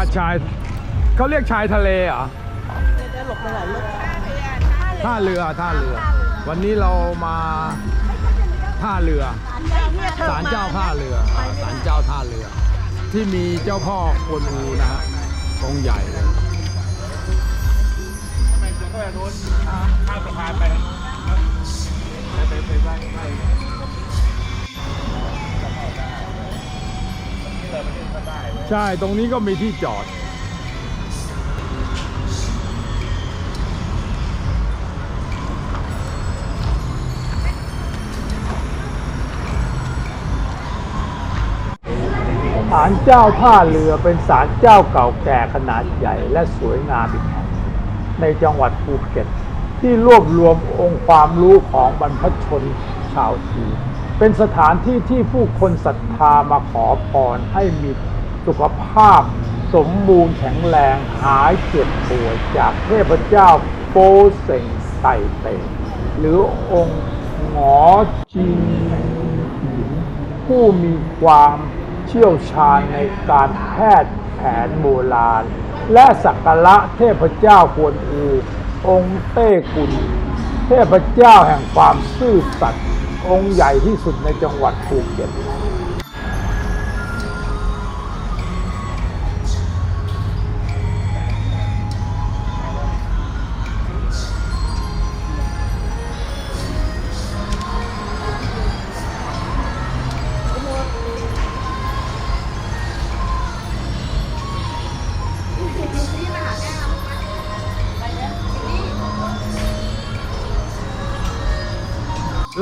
าชายเขาเรียกชายทะเลเหรอจะหลบไปหลายรถท่าเรือท่าเรือ วันนี้เรามาท่าเรือศาลเจ้าท่าเรือศาลเจ้าท่าเรือ ที่มีเจ้าพ่อกวนอูนะฮะองใหญ่เลยข้ามสะพานไปไป ใช่ตรงนี้ก็มีที่จอด ศาลเจ้าท่าเรือเป็นศาลเจ้าเก่าแก่ขนาดใหญ่และสวยงามอีกแห่งในจังหวัดภูเก็ต ที่รวบรวมองค์ความรู้ของบรรพชนชาวจีนเป็นสถานที่ที่ผู้คนศรัทธามาขอพรให้มี สุขภาพ สมบูรณ์แข็งแรงหายเจ็บป่วยจากเทพเจ้าโปเซ็งไตเตงหรือองค์หงอจีนผู้มีความเชี่ยวชาญในการแพทย์แผนโบราณ และสักการะเทพเจ้ากวนอู องค์เต้กุลเทพเจ้าแห่งความซื่อสัตย์องค์ใหญ่ที่สุดในจังหวัดภูเก็ต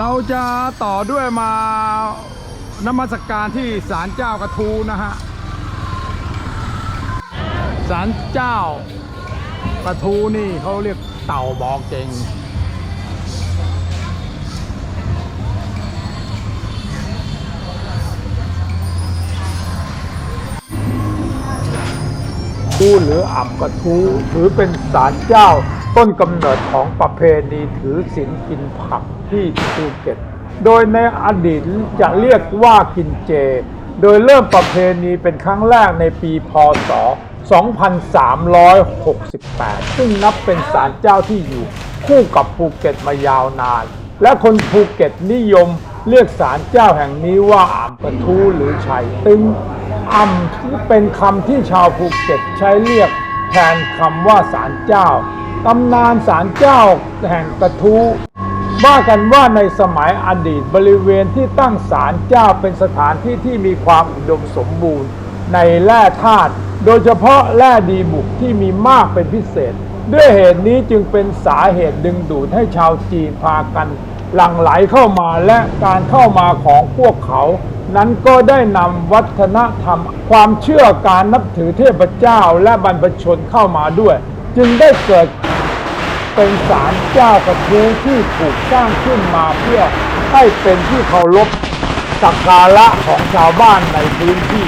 เราจะต่อด้วยมานมัสกการที่ศาลเจ้ากระทูนะฮะศาลเจ้ากระทูนี่เขาเรียกเต่าบอกเจงทูหรืออ่ำกระทูถือเป็นศาลเจ้าต้นกำเนิดของประเพณีถือศีลกินผัก ที่ภูเก็ต โดยในอดีตจะเรียกว่ากินเจ โดยเริ่มประเพณีเป็นครั้งแรกในปีพศ 2368 ซึ่งนับเป็นศาลเจ้าที่อยู่คู่กับภูเก็ตมายาวนาน และคนภูเก็ตนิยมเรียกศาลเจ้าแห่งนี้ว่าอ่ำกระทูหรือชัยตึงอ่ำเป็นคำที่ชาวภูเก็ตใช้เรียกแทนคำว่าศาลเจ้าตำนานศาลเจ้าแห่งกระทู้ ว่ากันว่าในสมัยอดีตบริเวณที่ตั้งศาลเจ้าเป็นสถานที่ที่มีความอุดมสมบูรณ์ ในแร่ธาตุโดยเฉพาะแร่ดีบุกที่มีมากเป็นพิเศษ ด้วยเหตุนี้จึงเป็นสาเหตุดึงดูดให้ชาวจีนพากัน หลั่งไหลเข้ามาและการเข้ามาของพวกเขา นั้นก็ได้นำวัฒนธรรม ความเชื่อการนับถือเทพเจ้าและบรรพชนเข้ามาด้วย จึงได้เกิด เป็นศาลเจ้ากระทู้ที่ถูกสร้างขึ้นมาเพื่อให้เป็นที่เคารพสักการะของชาวบ้านในพื้นที่